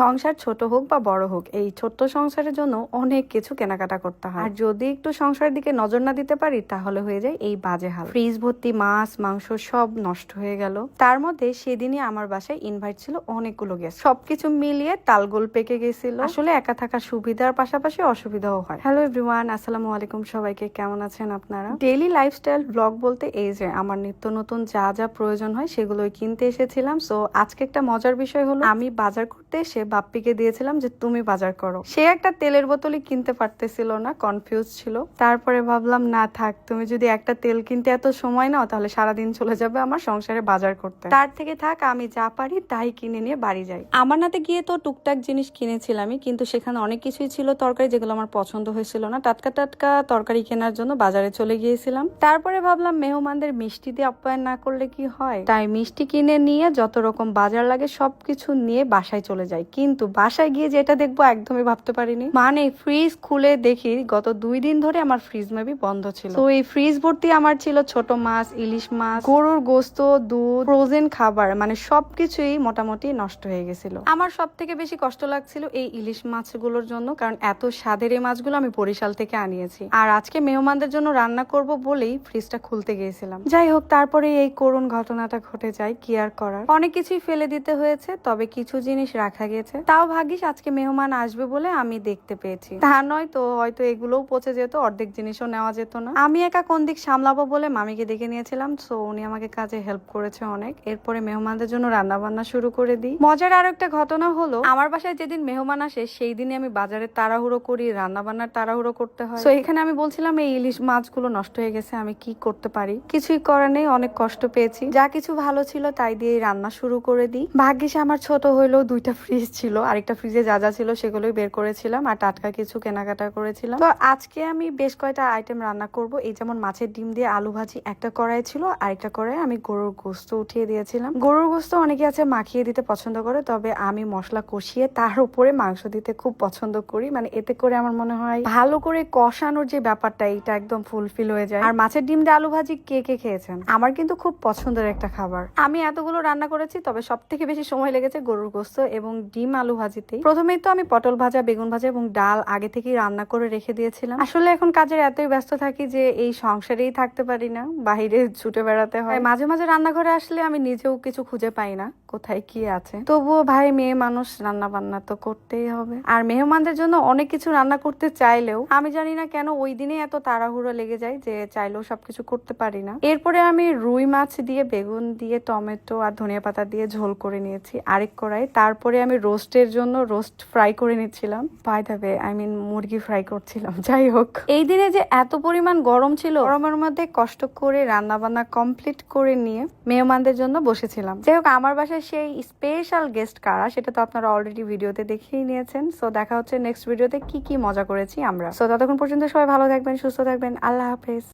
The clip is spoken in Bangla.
সংসার ছোট হোক বা বড় হোক, এই ছোট্ট সংসারের জন্য অনেক কিছু কেনাকাটা করতে হয়। আর যদি একটু সংসারের দিকে নজর না দিতে পারি, তাহলে হয়ে যায় এই বাজে হাল। ফ্রিজ, ভর্তি, মাছ, মাংস সব নষ্ট হয়ে গেল। তার মধ্যে সেদিনই আমার বাসায় ইনভাইট ছিল অনেকগুলো গেস্ট সবকিছু মিলিয়ে তালগোল পেকে গেছিল। আসলে একা থাকার সুবিধার পাশাপাশি অসুবিধাও হয়। হ্যালো এভরিওয়ান আসসালামু আলাইকুম সবাইকে। কেমন আছেন আপনারা? ডেইলি লাইফস্টাইল ব্লগ বলতে এই যে, আমার নিত্য নতুন যা যা প্রয়োজন হয়, সেগুলোই কিনতে এসেছিলাম। সো আজকে একটা মজার বিষয় হলো, আমি বাজার করতে এসে বাপ্পিকে দিয়েছিলাম যে তুমি বাজার করো। সে একটা তেলের বোতলই কিনতে পারতেছিল না কনফিউজ ছিল। তারপরে ভাবলাম, না থাক, তুমি যদি একটা তেল কিনতে এত সময় নাও, তাহলে সারাদিন চলে যাবে আমার সংসারে বাজার করতে। তার থেকে থাক, আমি যা পারি তাই কিনে নিয়ে বাড়ি যাই। আমার নাতে গিয়ে তো টুকটাক জিনিস কিনেছিলামই, কিন্তু সেখানে অনেক কিছুই ছিল তরকারি যেগুলো আমার পছন্দ হয়েছিল না। টাটকা টাটকা তরকারি কেনার জন্য বাজারে চলে গিয়েছিলাম। তারপরে ভাবলাম, মেহমানদের মিষ্টি দিয়ে আপ্যায়ন না করলে কি হয়? তাই মিষ্টি কিনে নিয়ে যত রকম বাজার লাগে সবকিছু নিয়ে বাসায় চলে যাই। কিন্তু বাসায় গিয়ে যেটা দেখব একদমই ভাবতে পারিনি। মানে ফ্রিজ খুলে দেখি গত দুই দিন ধরে আমার ফ্রিজ মেবি বন্ধ ছিল। তো এই ফ্রিজ ভর্তি আমার ছিল ছোট মাছ ইলিশ মাছ গরুর গোস্ত দুধ ফ্রোজেন খাবার মানে সবকিছুই মোটামুটি নষ্ট হয়ে গেছিল। আমার সব থেকে বেশি কষ্ট লাগছিল এই ইলিশ মাছগুলোর জন্য কারণ এত স্বাদের এই মাছগুলো আমি বরিশাল থেকে আনিয়েছি। আর আজকে মেহমানদের জন্য রান্না করব বলেই ফ্রিজটা খুলতে গিয়েছিলাম। যাই হোক তারপরে এই করুণ ঘটনাটা ঘটে যায় কি আর করার। অনেক কিছুই ফেলে দিতে হয়েছে তবে কিছু জিনিস রাখা গেছে। তাও ভাগিস আজকে মেহমান আসবে বলে আমি দেখতে পেয়েছি। তা নয় তো, হয়তো এগুলোও পচে যেত, অর্ধেক জিনিসও নেওয়া যেত না। আমি একা কোন দিক সামলাবো বলে মামিকে ডেকে নিয়েছিলাম সো উনি আমাকে কাজে হেল্প করেছে অনেক। এরপরে মেহমানদের জন্য রান্না বান্না শুরু করে দিই। মজার আর একটা ঘটনা হলো, আমার বাসায় যেদিন মেহমান আসে, সেই দিনে আমি বাজারে তাড়াহুড়ো করি রান্না বান্নার তাড়াহুড়ো করতে হয়। তো এখানে আমি বলছিলাম, এই ইলিশ মাছগুলো নষ্ট হয়ে গেছে, আমি কি করতে পারি? কিছুই করার নেই, অনেক কষ্ট পেয়েছি। যা কিছু ভালো ছিল তাই দিয়ে রান্না শুরু করে দিই। ভাগ্যিস আমার ছোট হইলেও দুইটা ফ্রিজ ছিল, আরেকটা ফ্রিজে যা যা ছিল সেগুলোই বের করেছিলাম আর টাটকা কিছু কেনাকাটা করেছিলাম। তো আজকে আমি বেশ কয়টা আইটেম রান্না করব, এই যেমন মাছের ডিম দিয়ে আলু ভাজি একটা কড়াই ছিল, আরেকটা কড়াই আমি গরুর গোস্ত উঠিয়ে দিয়েছিলাম। গরুর গোস্ত অনেকে আছে মাখিয়ে দিতে পছন্দ করে, তবে আমি মশলা কষিয়ে তার উপরে মাংস দিতে খুব পছন্দ করি মানে এতে করে আমার মনে হয় ভালো করে কষানোর যে ব্যাপারটা এটা একদম ফুলফিল হয়ে যায়। আর মাছের ডিম দিয়ে আলু ভাজি কে কে খেয়েছেন? আমার কিন্তু খুব পছন্দের একটা খাবার। আমি এতগুলো রান্না করেছি, তবে সব থেকে বেশি সময় লেগেছে গরুর গোস্ত এবং ডিম আলু ভাজিতেই। প্রথমেই তো আমি পটল ভাজা, বেগুন ভাজা এবং ডাল আগে থেকেই রান্না করে রেখে দিয়েছিলাম। আসলে এখন কাজের এতই ব্যস্ত থাকি যে এই সংসারেই থাকতে পারি না, বাইরে ছুটে বেড়াতে হয়। মাঝে মাঝে রান্নাঘরে আসলে আমি নিজেও কিছু খুঁজে পাই না, কোথায় কি আছে। তবুও ভাই মেয়ে মানুষ রান্না বান্না তো করতেই হবে। আর মেহমানদের জন্য অনেক কিছু রান্না করতে চাইলেও আমি জানি না কেন ওই দিনে এত তাড়াহুড়ো লেগে যায় যে চাইলেও সবকিছু করতে পারি না। এরপরে আমি রুই মাছ দিয়ে, বেগুন দিয়ে, টমেটো আর ধনিয়া পাতা দিয়ে ঝোল করে নিয়েছি আরেক কড়াই তারপরে আমি রোস্টের জন্য রোস্ট ফ্রাই করে নিচ্ছিলাম। বাই দাবে আই মিন মুরগি ফ্রাই করছিলাম। যাই হোক। এই দিনে যে এত পরিমাণ গরম ছিল, গরমের মধ্যে কষ্ট করে রান্না বান্না কমপ্লিট করে নিয়ে মেহমানদের জন্য বসেছিলাম। যাই হোক, আমার বাসায় সেই স্পেশাল গেস্ট কারা, সেটা তো আপনারা অলরেডি ভিডিওতে দেখেই নিয়েছেন। সো দেখা হচ্ছে নেক্সট ভিডিওতে কি কি মজা করেছি আমরা। সো ততক্ষণ পর্যন্ত সবাই ভালো থাকবেন, সুস্থ থাকবেন। আল্লাহ হাফেজ।